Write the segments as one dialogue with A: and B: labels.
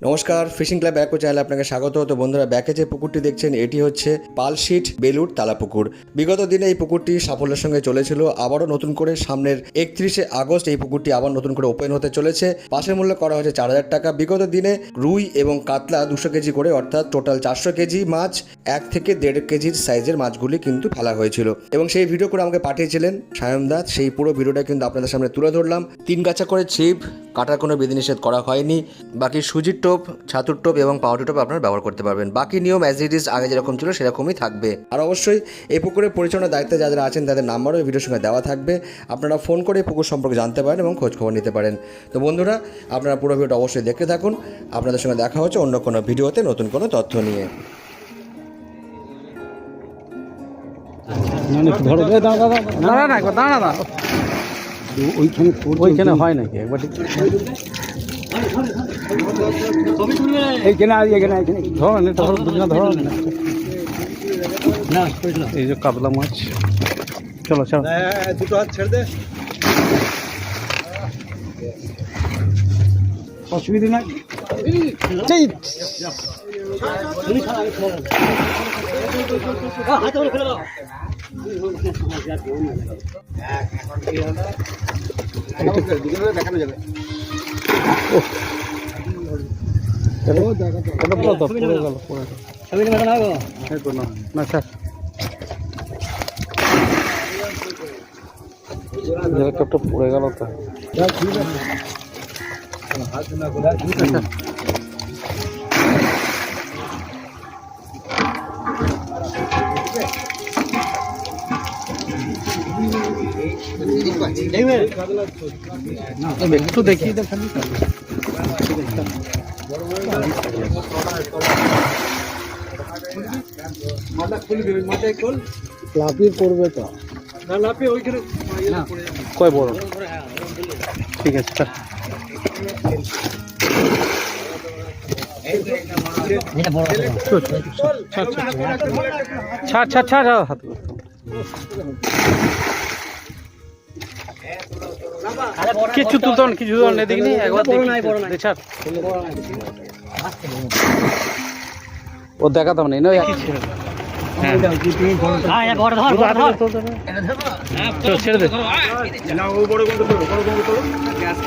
A: নমস্কার fishing club ব্যাকো চ্যানেলে আপনাকে স্বাগত। তো বন্ধুরা, ব্যাকে যে পুকুরটি দেখছেন, এটি হচ্ছে পালশিট বেলুর তালা পুকুর। বিগত দিনে এই পুকুরটি সাফল্যের সঙ্গে চলেছিল। আবারও নতুন করে সামনের একত্রিশে আগস্ট এই পুকুরটি আবার নতুন করে ওপেন হতে চলেছে। পাশের মূল্য করা হয়েছে চার হাজার টাকা। বিগত দিনে রুই এবং কাতলা দুশো কেজি করে, অর্থাৎ টোটাল চারশো কেজি মাছ, এক থেকে দেড় কেজির সাইজের মাছগুলি কিন্তু ফেলা হয়েছিল। এবং সেই ভিডিও করে আমাকে পাঠিয়েছিলেন সায়ন দাস সেই পুরো ভিডিওটা কিন্তু আপনাদের সামনে তুলে ধরলাম। তিন গাছা করে ছিপ, কাটার কোনো বিধিনিষেধ করা হয়নি। বাকি সুজির টোপ ছাতুর টোপ এবং পাউডার টোপ আপনারা ব্যবহার করতে পারবেন। বাকি নিয়ম অ্যাজ ইট ইজ আগে যেরকম ছিল সেরকমই থাকবে। আর অবশ্যই এই পুকুরের পরিচালনার দায়িত্বে যারা আছেন তাদের নাম্বারও এই ভিডিওর সঙ্গে দেওয়া থাকবে। আপনারা ফোন করে এই পুকুর সম্পর্কে জানতে পারেন এবং খোঁজখবর নিতে পারেন। তো বন্ধুরা আপনারা পুরো ভিডিওটা অবশ্যই দেখতে থাকুন। আপনাদের সঙ্গে দেখা হচ্ছে অন্য কোনো ভিডিওতে নতুন কোনো তথ্য নিয়ে।
B: দাঁড়া না দাঁড়া দাঁড়া ওইখানে ওইখানে হয় নাকি? একবার এইখানে আর এখানে এখানে ধরো না ধরো ধরো না এই যে কাতলা মাছ। চলো চলো।
C: দুটো হাত ছেড়ে দে
B: অসুবিধা নাই এই,
C: দেখানো যাবে।
B: না না স্যার হেলিকপ্টার পড়ে গেল তো একটু দেখি দেখান লাফিয়ে পড়বে তো।
C: না লাপে ওইখানে
B: কয় বড়? ঠিক আছে ছাড়, ছাড়, ছাড়, হাত। কিছু তুলতে হবে কিছু তুলতে হবে না, একবার দেখি। ও দেখাতে হবে না এই নয় একই ছেড়ে দে। হ্যাঁ। চল, ছেড়ে দে
C: না ও বড় বন্ধ করো বড় বন্ধ করো গ্যাস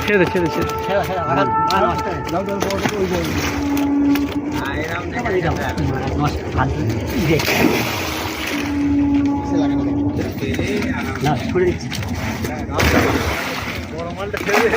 B: ছেড়ে ছেড়ে দে,
C: ছেড়ে দে।